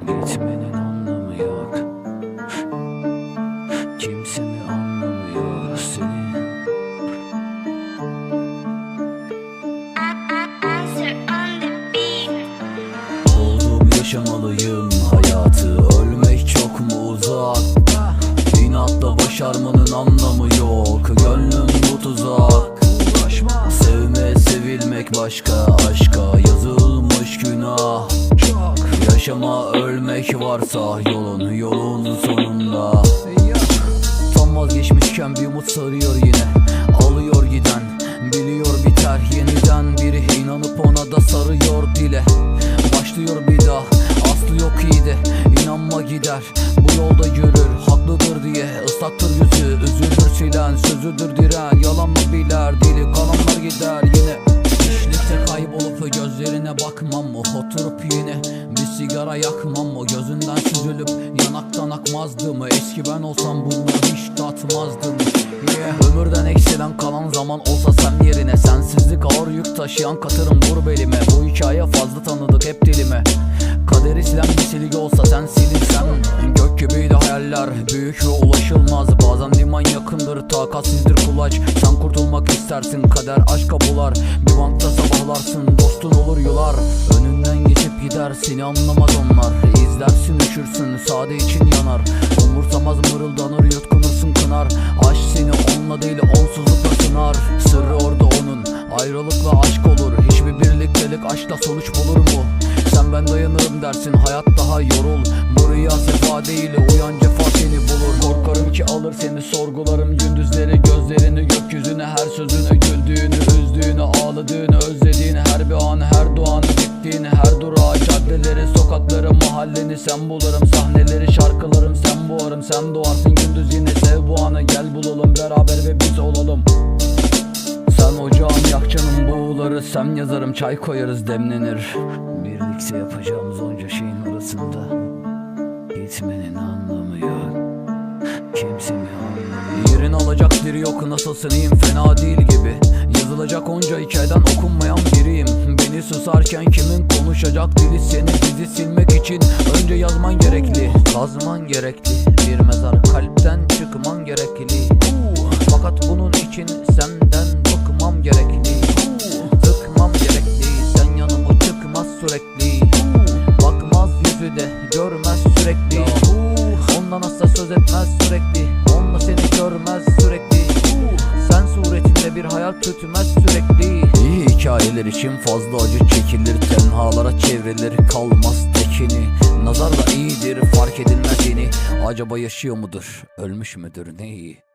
Gitmenin anlamı yok. Kimse mi anlamıyor seni. Oldum yaşamalıyım hayatı Ölmek çok mu uzak? İnatla başarmanın anlamı yok Gönlüm bu tuzak. Sevme sevilmek başka Yaşama ölmek varsa Yolun yolun sonunda. Tam vazgeçmişken bir umut sarıyor yine. Alıyor giden Biliyor biter. Yeniden Biri inanıp ona da sarıyor dile. Başlıyor bir daha Aslı yok iyiydi İnanma gider Bu yolda yürür Haklıdır diye. Islaktır yüzü Üzülür silen Sözüdür diren. Yalan mı biler Dili kalanlar gider yine. İşlikte kaybolup gözlerine bakmam Oturup sigara yakmam mı Gözünden süzülüp yanaktan akmazdı mı? Eski ben olsam bunları hiç tatmazdım yeah. Ömürden eksilen kalan zaman olsa sen yerine Sensizlik ağır yük taşıyan katırım. Vur belime Bu hikaye fazla tanıdık hep dilime. Kaderi silen bir silgi olsa sen silinsen Gök gibiydi hayaller. Büyük ve ulaşılmaz Liman yakındır takatsizdir kulaç. Sen kurtulmak istersin kader aşka bular Bir bankta sabahlarsın dostun olur yılar Önünden geçip gider seni anlamaz onlar. İzlersin üşürsün sade için yanar. Umursamaz mırıldanır yutkunursun kınar. Aşk seni onunla değil onsuzlukla sınar. Sırrı orada onun ayrılıkla aşk olur. Hiçbir birliktelik aşkla sonuç bulur mu? Sen ben dayanırım dersin hayat daha yorul. Bu rüya sefa değil uyan cefa seni bulur. Korkarım ki alır seni sorgularım. Gündüzleri Gözlerini gökyüzüne her sözüne güldüğünü Üzdüğünü ağladığını özlediğini Her bir anı her duanı gittiğini Her durağı caddeleri sokakları mahalleni Sen bularım sahneleri şarkılarım Sen boğarım sen doğarsın. Gündüz yine sev bu anı Gel bulalım beraber ve biz olalım. Sen ocağım yak canım buğuları Sen yazarım çay koyarız demlenir. Birlikte yapacağımız onca şeyin arasında Gitmenin yok Kimse mi anlamıyor Yerini alacak biri yok nasılsın iyiyim fena değil gibi. Yazılacak onca hikayeden okunmayan biriyim. Beni susarken kimin konuşacak dili seni bizi silmek için? Önce yazman gerekli Kazman gerekli. Bir mezar kalpten çıkman gerekli. Fakat bunun için senden tütmez sürekli. İyi hikayeler için fazla acı çekilir Tenhalara çevrilir kalmaz tekini. Nazar da iyidir fark edilmez yeni. Acaba yaşıyor mudur ölmüş müdür ne iyi